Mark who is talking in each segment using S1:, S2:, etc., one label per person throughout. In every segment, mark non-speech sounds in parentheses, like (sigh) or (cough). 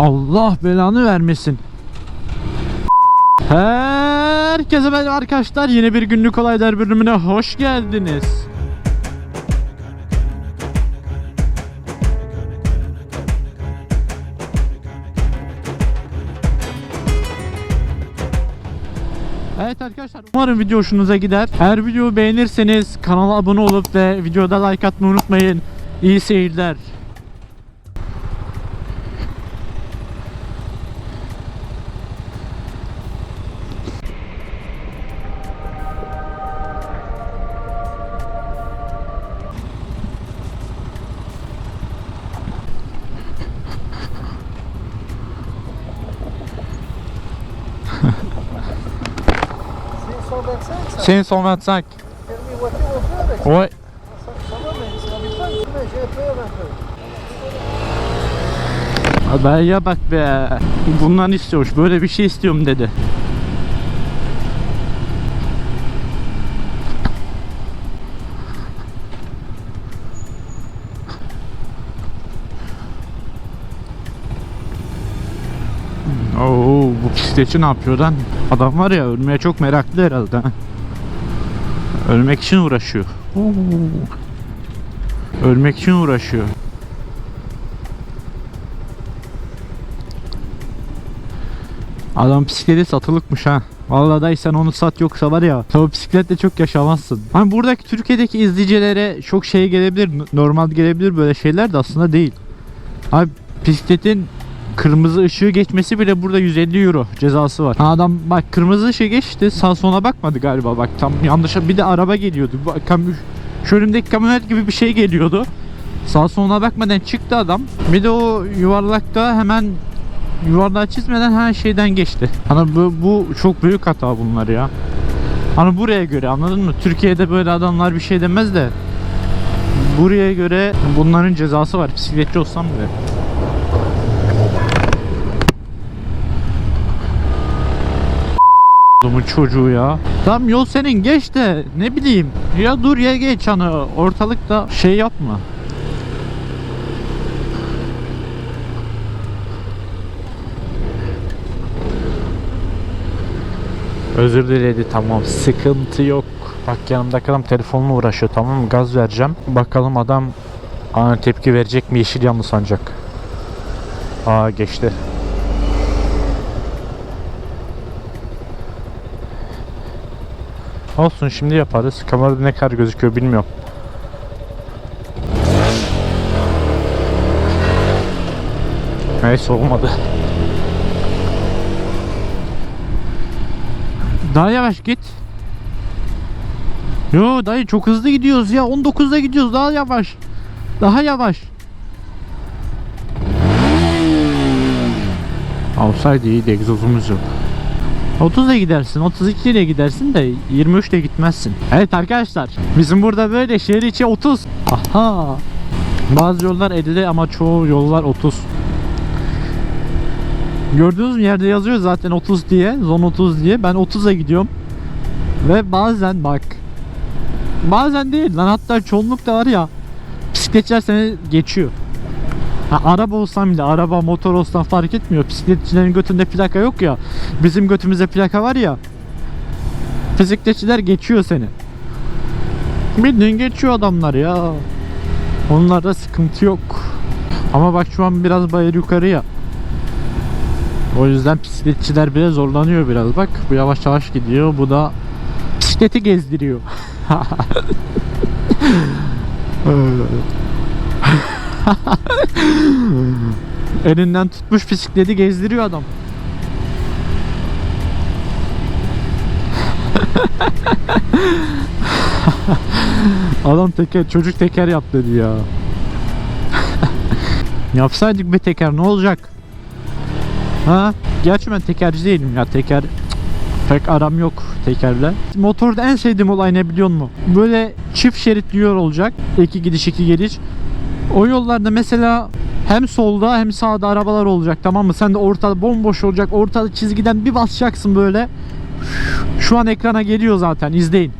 S1: Allah belanı vermesin. Herkese merhaba arkadaşlar. Yeni bir günlük olaylar bölümüne hoş geldiniz. Evet arkadaşlar umarım video hoşunuza gider. Eğer videoyu beğenirseniz kanala abone olup ve videoda like atmayı unutmayın. İyi seyirler.
S2: C'est 125, ça
S1: 525.
S2: Permis
S1: Ouais.
S2: Ça, ça
S1: bak be. Bundan istiyormuş. Böyle bir şey istiyorum dedi. Oo, bu bisikletçi ne yapıyor lan? Adam var ya ölmeye çok meraklı herhalde. ha. Ölmek için uğraşıyor. Ölmek için uğraşıyor. Adam bisikleti satılıkmış ha. Vallahi dayı sen onu sat yoksa var ya o bisikletle çok yaşamazsın. Hani buradaki Türkiye'deki izleyicilere çok şey gelebilir, normal gelebilir böyle şeyler de aslında değil. Abi bisikletin kırmızı ışığı geçmesi bile burada 150 euro cezası var. Ha adam bak kırmızı ışığı geçti sağ sona bakmadı galiba bak tam yanlış bir de araba geliyordu. Bak, kam şu önümdeki kamyonet gibi bir şey geliyordu. Sağ sonuna bakmadan çıktı adam. Bir de o yuvarlakta hemen yuvarlağı çizmeden her şeyden geçti. Hani bu, bu çok büyük hata bunlar ya. Hani buraya göre anladın mı? Türkiye'de böyle adamlar bir şey demez de buraya göre bunların cezası var. Bisikletçi olsam bile. Adamın çocuğu ya. Tam yol senin geç de ne bileyim. Ya dur ya geç hani ortalıkta şey yapma. Özür diledi tamam sıkıntı yok. Bak yanımdaki adam telefonla uğraşıyor tamam mı? Gaz vereceğim. Bakalım adam ani tepki verecek mi yeşil yanlı sanacak. Aa geçti. Olsun şimdi yaparız. Kamerada ne kadar gözüküyor bilmiyorum. Neyse olmadı. Daha yavaş git. Yo dayı çok hızlı gidiyoruz ya. 19'da gidiyoruz. Daha yavaş. Daha yavaş. Olsaydı iyiydi egzozumuz yok. 30'da gidersin, 32 ile gidersin de 23 ile gitmezsin. Evet arkadaşlar, bizim burada böyle şehir içi 30. Aha. Bazı yollar 50 ama çoğu yollar 30. Gördüğünüz yerde yazıyor zaten 30 diye, zon 30 diye. Ben 30'a gidiyorum. Ve bazen bak. Bazen değil lan hatta çoğunlukta var ya. Bisikletçiler seni geçiyor. Ha, araba olsam bile araba motor olsam fark etmiyor. Bisikletçilerin götünde plaka yok ya. Bizim götümüzde plaka var ya. Bisikletçiler geçiyor seni. Bildiğin geçiyor adamlar ya. Onlarda sıkıntı yok. Ama bak şu an biraz bayır yukarı ya. O yüzden bisikletçiler bile zorlanıyor biraz. Bak bu yavaş yavaş gidiyor. Bu da bisikleti gezdiriyor. (laughs) (laughs) Elinden tutmuş bisikleti gezdiriyor adam. (laughs) adam teker, çocuk teker yap dedi ya. (laughs) Yapsaydık bir teker ne olacak? Ha? Gerçi ben tekerci değilim ya teker pek aram yok tekerle. Motorda en sevdiğim olay ne biliyor musun? Böyle çift şeritli yol olacak. İki gidiş iki geliş. O yollarda mesela hem solda hem sağda arabalar olacak tamam mı? Sen de ortada bomboş olacak. Ortada çizgiden bir basacaksın böyle. Şu an ekrana geliyor zaten izleyin.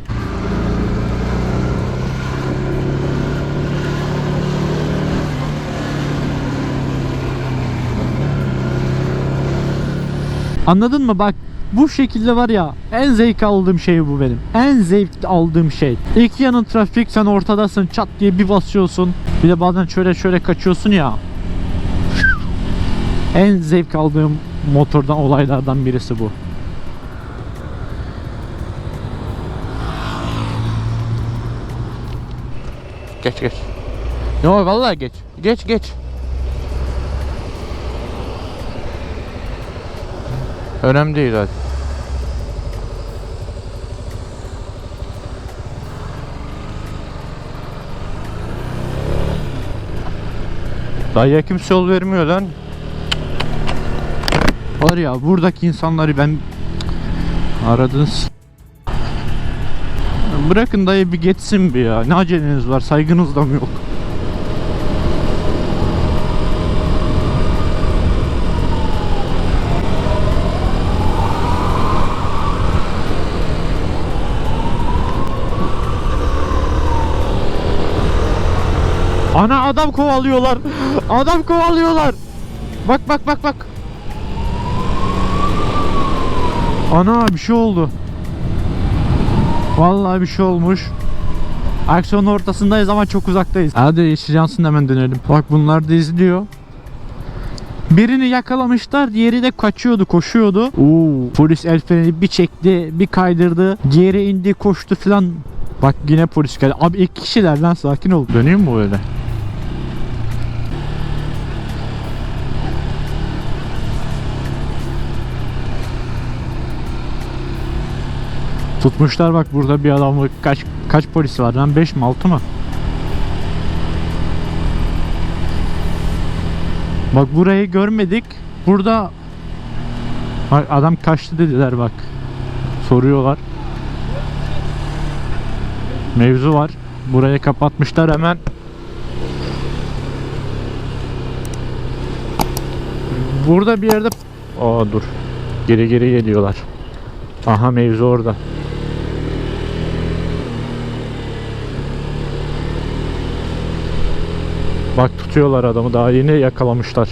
S1: Anladın mı? Bak bu şekilde var ya en zevk aldığım şey bu benim. En zevk aldığım şey. İki yanın trafik sen ortadasın çat diye bir basıyorsun. Bir de bazen şöyle şöyle kaçıyorsun ya. (laughs) En zevk aldığım motordan olaylardan birisi bu. Geç geç. Yok vallahi geç. Geç geç. Önemli değil hadi. Dayıya kimse yol vermiyor lan. Var ya buradaki insanları ben aradınız. Bırakın dayı bir geçsin bir ya. Ne aceleniz var? Saygınız da mı yok? Ana adam kovalıyorlar. Adam kovalıyorlar. Bak bak bak bak. Ana bir şey oldu. Vallahi bir şey olmuş. Aksiyonun ortasındayız ama çok uzaktayız. Hadi yeşil hemen dönelim. Bak bunlar da izliyor. Birini yakalamışlar, diğeri de kaçıyordu, koşuyordu. Oo, polis el freni bir çekti, bir kaydırdı, geri indi, koştu filan. Bak yine polis geldi. Abi iki kişiler lan sakin ol. Döneyim mi böyle? Tutmuşlar bak burada bir adamı kaç kaç polis var lan 5 mi 6 mı? Bak burayı görmedik. Burada Bak adam kaçtı dediler bak. Soruyorlar. Mevzu var. Burayı kapatmışlar hemen. Burada bir yerde Aa dur. Geri geri geliyorlar. Aha mevzu orada. Bak tutuyorlar adamı daha yeni yakalamışlar.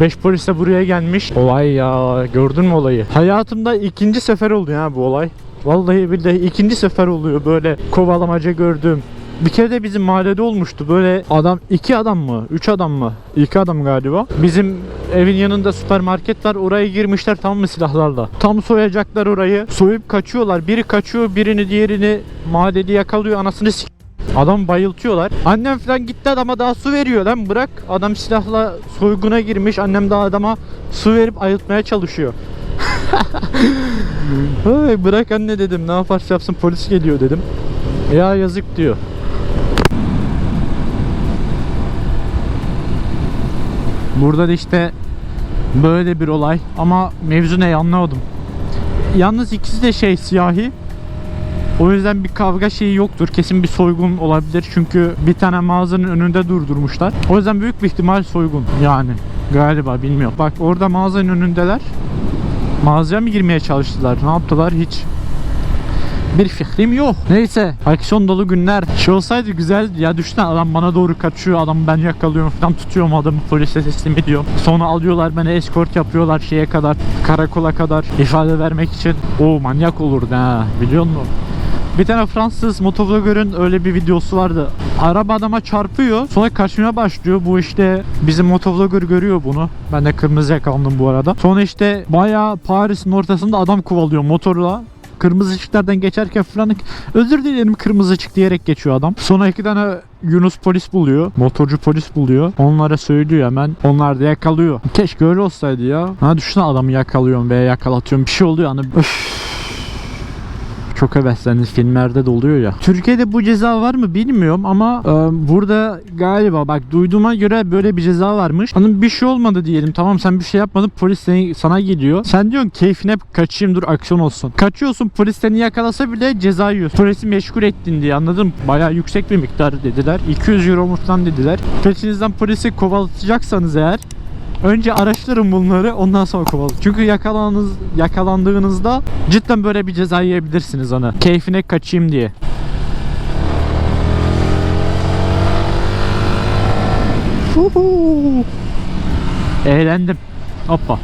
S1: Beş polis de buraya gelmiş. Olay ya gördün mü olayı? Hayatımda ikinci sefer oldu ya bu olay. Vallahi billahi ikinci sefer oluyor böyle kovalamaca gördüm. Bir kere de bizim mahallede olmuştu. Böyle adam iki adam mı? Üç adam mı? İki adam galiba. Bizim evin yanında süpermarket var. Oraya girmişler tam mı silahlarla? Tam soyacaklar orayı. Soyup kaçıyorlar. Biri kaçıyor, birini diğerini mahalleli yakalıyor. Anasını s- Adam bayıltıyorlar. Annem falan gitti adama daha su veriyor lan bırak. Adam silahla soyguna girmiş. Annem daha adama su verip ayıltmaya çalışıyor. (laughs) Ay, bırak anne dedim. Ne yaparsa yapsın polis geliyor dedim. Ya yazık diyor. Burada da işte böyle bir olay ama mevzu ne anlamadım. Yalnız ikisi de şey siyahi. O yüzden bir kavga şeyi yoktur. Kesin bir soygun olabilir. Çünkü bir tane mağazanın önünde durdurmuşlar. O yüzden büyük bir ihtimal soygun. Yani galiba bilmiyorum. Bak orada mağazanın önündeler. Mağazaya mı girmeye çalıştılar? Ne yaptılar? Hiç bir fikrim yok. Neyse aksiyon dolu günler. Şey olsaydı güzel ya düşünsene adam bana doğru kaçıyor adam ben yakalıyorum falan tutuyorum adamı polise teslim ediyorum. Sonra alıyorlar beni eskort yapıyorlar şeye kadar karakola kadar ifade vermek için. O manyak olurdu ha biliyor musun? Bir tane Fransız motovlogger'ın öyle bir videosu vardı. Araba adama çarpıyor. Sonra kaçmaya başlıyor. Bu işte bizim motovlogger görüyor bunu. Ben de kırmızı yakalandım bu arada. Sonra işte bayağı Paris'in ortasında adam kovalıyor motorla. Kırmızı ışıklardan geçerken falan özür dilerim kırmızı ışık diyerek geçiyor adam. Sonra iki tane Yunus polis buluyor. Motorcu polis buluyor. Onlara söylüyor hemen. Onlar da yakalıyor. Keşke öyle olsaydı ya. Ha düşünsene adamı yakalıyorum veya yakalatıyorum. Bir şey oluyor hani. Öf. Çok heveslendiniz filmlerde de oluyor ya. Türkiye'de bu ceza var mı bilmiyorum ama e, burada galiba bak duyduğuma göre böyle bir ceza varmış. Hanım bir şey olmadı diyelim tamam sen bir şey yapmadın polis seni, sana geliyor. Sen diyorsun keyfine kaçayım dur aksiyon olsun. Kaçıyorsun polis seni yakalasa bile ceza yiyorsun. Polisi meşgul ettin diye anladın mı? Bayağı yüksek bir miktar dediler. 200 euro falan dediler. Peşinizden polisi kovalatacaksanız eğer Önce araştırın bunları ondan sonra kovalın. Çünkü yakalandığınız, yakalandığınızda cidden böyle bir ceza yiyebilirsiniz ona. Keyfine kaçayım diye. Huhu. Eğlendim. Hoppa.